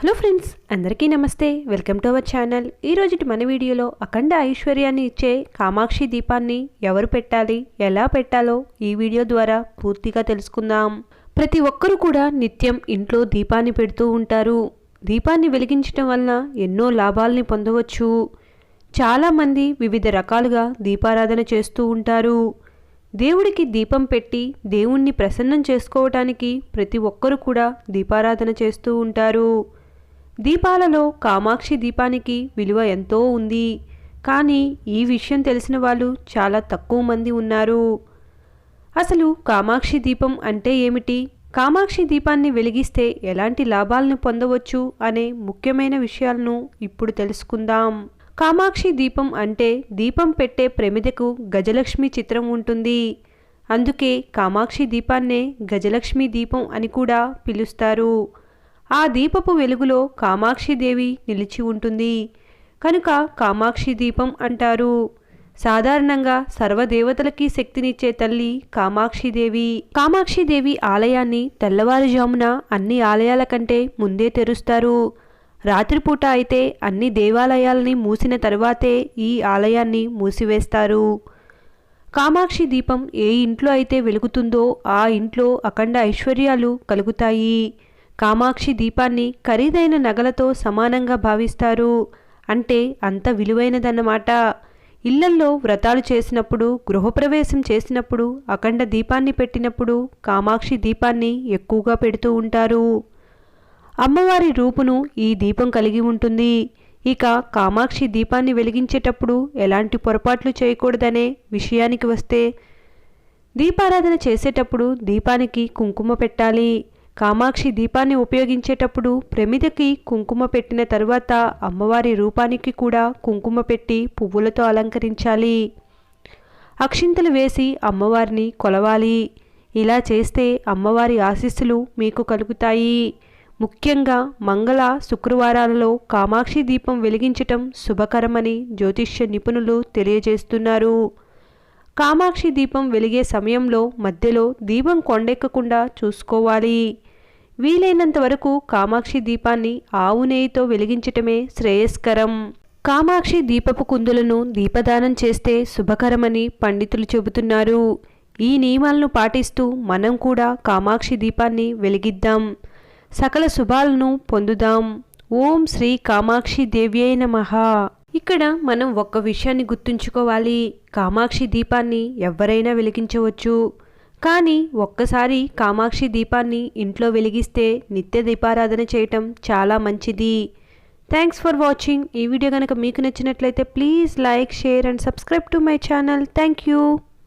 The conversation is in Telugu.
హలో ఫ్రెండ్స్ అందరికీ నమస్తే. Welcome to our channel. ఈరోజు మన వీడియోలో అఖండ ఐశ్వర్యాన్ని ఇచ్చే కామాక్షి దీపాన్ని ఎవరు పెట్టాలి ఎలా పెట్టాలో ఈ వీడియో ద్వారా పూర్తిగా తెలుసుకుందాం. ప్రతి ఒక్కరూ కూడా నిత్యం ఇంట్లో దీపాన్ని పెడుతూ ఉంటారు. దీపాన్ని వెలిగించడం వలన ఎన్నో లాభాలని పొందవచ్చు. చాలామంది వివిధ రకాలుగా దీపారాధన చేస్తూ ఉంటారు. దేవుడికి దీపం పెట్టి దేవుణ్ణి ప్రసన్నం చేసుకోవటానికి ప్రతి ఒక్కరూ కూడా దీపారాధన చేస్తూ ఉంటారు. దీపాలలో కామాక్షి దీపానికి విలువ ఎంతో ఉంది. కానీ ఈ విషయం తెలిసిన వాళ్ళు చాలా తక్కువ మంది ఉన్నారు. అసలు కామాక్షి దీపం అంటే ఏమిటి? కామాక్షి దీపాన్ని వెలిగిస్తే ఎలాంటి లాభాలను పొందవచ్చు అనే ముఖ్యమైన విషయాలను ఇప్పుడు తెలుసుకుందాం. కామాక్షి దీపం అంటే దీపం పెట్టే ప్రమిదకు గజలక్ష్మి చిత్రం ఉంటుంది. అందుకే కామాక్షి దీపాన్నే గజలక్ష్మి దీపం అని కూడా పిలుస్తారు. ఆ దీపపు వెలుగులో కామాక్షిదేవి నిలిచి ఉంటుంది. కనుక కామాక్షి దీపం అంటారు. సాధారణంగా సర్వదేవతలకి శక్తినిచ్చే తల్లి కామాక్షిదేవి కామాక్షిదేవి ఆలయాన్ని తెల్లవారుజామున అన్ని ఆలయాల కంటే ముందే తెరుస్తారు. రాత్రిపూట అయితే అన్ని దేవాలయాలని మూసిన తర్వాతే ఈ ఆలయాన్ని మూసివేస్తారు. కామాక్షి దీపం ఏ ఇంట్లో అయితే వెలుగుతుందో ఆ ఇంట్లో అఖండ ఐశ్వర్యాలు కలుగుతాయి. కామాక్షి దీపాన్ని ఖరీదైన నగలతో సమానంగా భావిస్తారు. అంటే అంత విలువైనదన్నమాట. ఇళ్ళల్లో వ్రతాలు చేసినప్పుడు గృహప్రవేశం చేసినప్పుడు అఖండ దీపాన్ని పెట్టినప్పుడు కామాక్షి దీపాన్ని ఎక్కువగా పెడుతూ ఉంటారు. అమ్మవారి రూపును ఈ దీపం కలిగి ఉంటుంది. ఇక కామాక్షి దీపాన్ని వెలిగించేటప్పుడు ఎలాంటి పొరపాట్లు చేయకూడదనే విషయానికి వస్తే దీపారాధన చేసేటప్పుడు దీపానికి కుంకుమ పెట్టాలి. కామాక్షి దీపాన్ని ఉపయోగించేటప్పుడు ప్రమిదకి కుంకుమ పెట్టిన తరువాత అమ్మవారి రూపానికి కూడా కుంకుమ పెట్టి పువ్వులతో అలంకరించాలి. అక్షింతలు వేసి అమ్మవారిని కొలవాలి. ఇలా చేస్తే అమ్మవారి ఆశీస్సులు మీకు కలుగుతాయి. ముఖ్యంగా మంగళ శుక్రవారాలలో కామాక్షి దీపం వెలిగించటం శుభకరమని జ్యోతిష్య నిపుణులు తెలియజేస్తున్నారు. కామాక్షి దీపం వెలిగే సమయంలో మధ్యలో దీపం కొండెక్కకుండా చూసుకోవాలి. వీలైనంత వరకు కామాక్షి దీపాన్ని ఆవు నెయ్యితో వెలిగించటమే శ్రేయస్కరం. కామాక్షి దీపపు కుందులను దీపదానం చేస్తే శుభకరమని పండితులు చెబుతున్నారు. ఈ నియమాలను పాటిస్తూ మనం కూడా కామాక్షి దీపాన్ని వెలిగిద్దాం. సకల శుభాలను పొందుదాం. ఓం శ్రీ కామాక్షి దేవ్యై నమః. ఇక్కడ మనం ఒక్క విషయాన్ని గుర్తుంచుకోవాలి. కామాక్షి దీపాన్ని ఎవరైనా వెలిగించవచ్చు. కానీ ఒక్కసారి కామాక్షి దీపాన్ని ఇంట్లో వెలిగిస్తే నిత్య దీపారాధన చేయటం చాలా మంచిది. థ్యాంక్స్ ఫర్ వాచింగ్ ఈ వీడియో కనుక మీకు నచ్చినట్లయితే please like share and subscribe to my channel. Thank you